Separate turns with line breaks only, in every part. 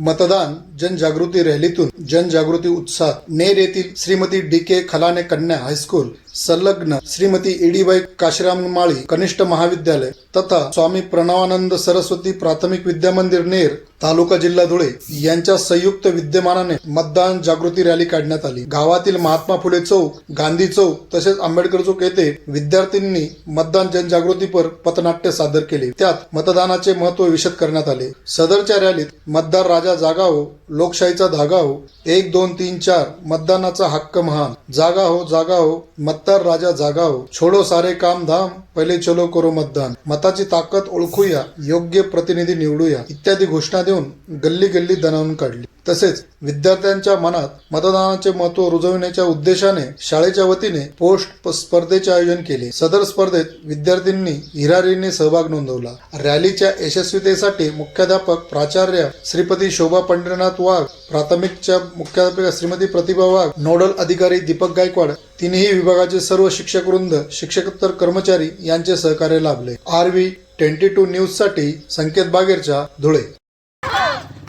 मतदान जनजागृती रॅलीतून जनजागृती उत्साह. नेर येथील श्रीमती डी के खलाने कन्या हायस्कूल संलग्न श्रीमती इडीबाई काशीराम माळी कनिष्ठ महाविद्यालय तथा स्वामी प्रणवानंद सरस्वती प्राथमिक विद्या मंदिर नेर तालुका जिल्हा धुळे यांच्या संयुक्त विद्यमानाने मतदान जागृती रॅली काढण्यात आली. गावातील महात्मा फुले चौक गांधी चौक तसेच आंबेडकर चौक येथे विद्यार्थ्यांनी मतदान जनजागृतीपर पथनाट्य सादर केले. त्यात मतदानाचे महत्त्व विशद करण्यात आले. सदरच्या रॅलीत मतदार राजा जागा हो लोकशाहीचा धागा हो एक दोन तीन चार मतदानाचा हक्क महान. जागा हो जागा हो मतदार राजा जागा हो छोडो सारे काम धाम पहिले चलो करो मतदान. मताची ताकद ओळखूया योग्य प्रतिनिधी निवडूया इत्यादी घोषणा देऊन गल्ली गल्ली दणावून काढली. तसेच विद्यार्थ्यांच्या मनात मतदानाचे महत्त्व रुजविण्याच्या उद्देशाने शाळेच्या वतीने पोस्ट स्पर्धेचे आयोजन केले. सदर स्पर्धेत विद्यार्थ्यांनी हिरारीने सहभाग नोंदवला. रॅलीच्या यशस्वीतेसाठी मुख्याध्यापक प्राचार्य श्रीपती शोभा पंढरीनाथ वाघ प्राथमिकच्या मुख्याध्यापिका श्रीमती प्रतिभा वाघ नोडल अधिकारी दीपक गायकवाड तिन्ही विभागाचे सर्व शिक्षक वृंद शिक्षकोत्तर कर्मचारी यांचे सहकार्य लाभले. आर व्ही ट्वेंटी टू न्यूजसाठी संकेत बागेरच्या धुळे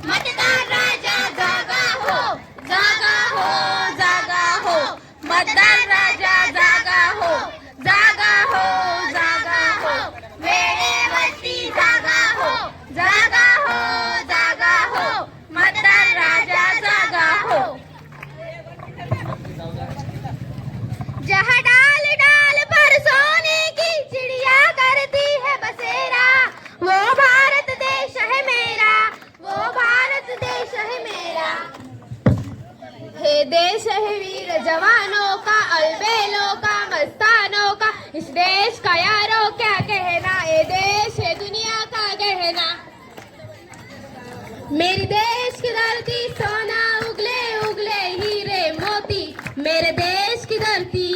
मतदार राजा जागा हो जागा हो जागा हो मतदार जागा हो. हे देश है वीर जवानों का अलबेलों का मस्तानों का इस देश का यारो क्या कहना? ये देश है दुनिया का गहना। मेरे देश की धरती सोना उगले उगले हीरे मोती। मेरे देश की धरती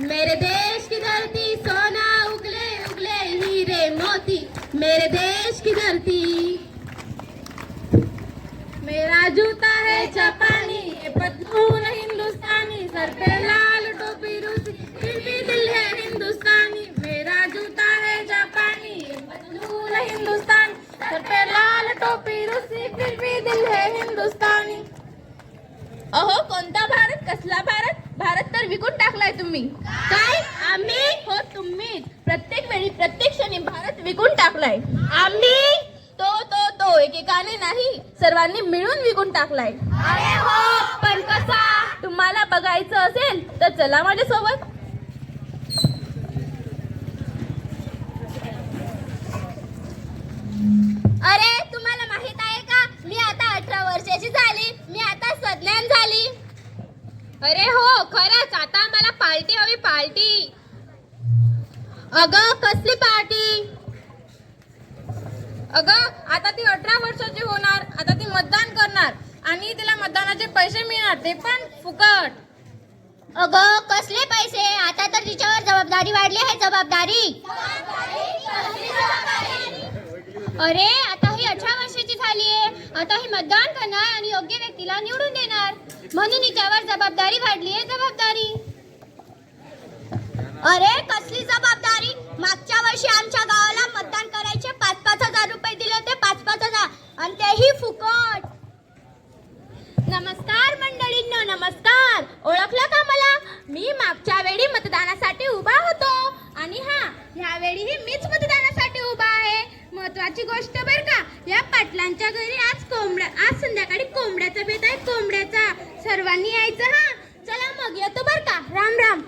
मेरे देश की धरती सोना उगले उगले हीरे मोती। मेरे देश की धरती। मेरा जूता है जापानी। पतलून हिंदुस्तानी सर पे लाल टोपी रूसी फिर भी दिल है हिंदुस्तानी मेरा जूता है जापानी पतलून हिंदुस्तानी सर पे लाल टोपी रूसी फिर भी दिल है हिंदुस्तानी। अहो कोणता भारत? कसला भारत? भारत तर विकून टाकलाय तुम्ही. काय? आम्ही? हो तुम्हीच प्रत्येक वेळी प्रत्येक क्षणी भारत विकून टाकलाय. आम्ही? एकेकाने नाही सर्वांनी मिळून विकून टाकलाय. अरे हो पण कसा? तुम्हाला बघायचं असेल तर चला माझ्या सोबत अरे तुम्हाला माहीत आहे का? मी आता अठरा वर्षाची झाली मी आता सज्ञान झाली. अरे हो खरंच आता मला पार्टी हवी पार्टी. अगं कसली पार्टी? अगं आता ती अठरा वर्षाची होणार आता ती मतदान करणार आणि तिला मतदानाचे पैसे मिळणार ते पण फुकट.
अगं कसले पैसे? आता तर तिच्यावर जबाबदारी वाढली आहे जबाबदारी. अरे आता ही अठरा वर्षाची झाली आहे. आता ही मतदान करणार आणि योग्य व्यक्तीला निवडून देणार. म्हणून हिच्यावर जबाबदारी वाढली आहे जबाबदारी. अरे कसली जबाबदारी? मागच्या वर्षी आमच्या तेही फुकट.
नमस्कार मंडळींनो नमस्कार. ओळखलं का मला? मी मागच्या वेळी मतदानासाठी उभा होतो. आणि हा ह्या वेळीही मीच मतदानासाठी उभा आहे. महत्वाची गोष्ट बर का या पाटलांच्या घरी आज कोंबड्या आज संध्याकाळी कोंबड्याचा बेत आहे कोंबड्याचा. सर्वांनी यायचं हा चला मग येतो बर का राम राम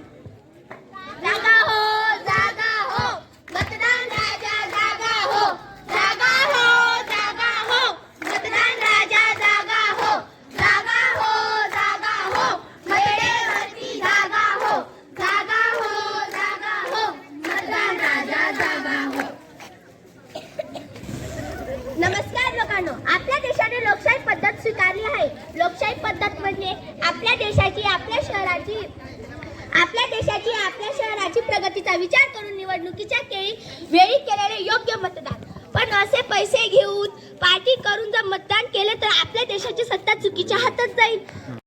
जागा हो जागा हो मतदान राजा जागा हो जागा हो जागा हो मतदान राजा जागा हो जागा हो जागा हो वेळेवरती जागा हो जागा हो जागा हो मतदान राजा जागा हो नमस्कार लोकांनो आपल्या देशाने लोकशाही पद्धत स्वीकारली आहे. लोकशाही पद्धत म्हणजे आपल्या देशाची आपल्या शहराची आपल्या देशाची आपल्या शहराची प्रगतीचा विचार करून निवडणुकीच्या केळी वेळी केलेले योग्य मतदान. पण असे पैसे घेऊन पार्टी करून जर मतदान केले तर आपल्या देशाची सत्ता चुकीच्या हातात जाईल.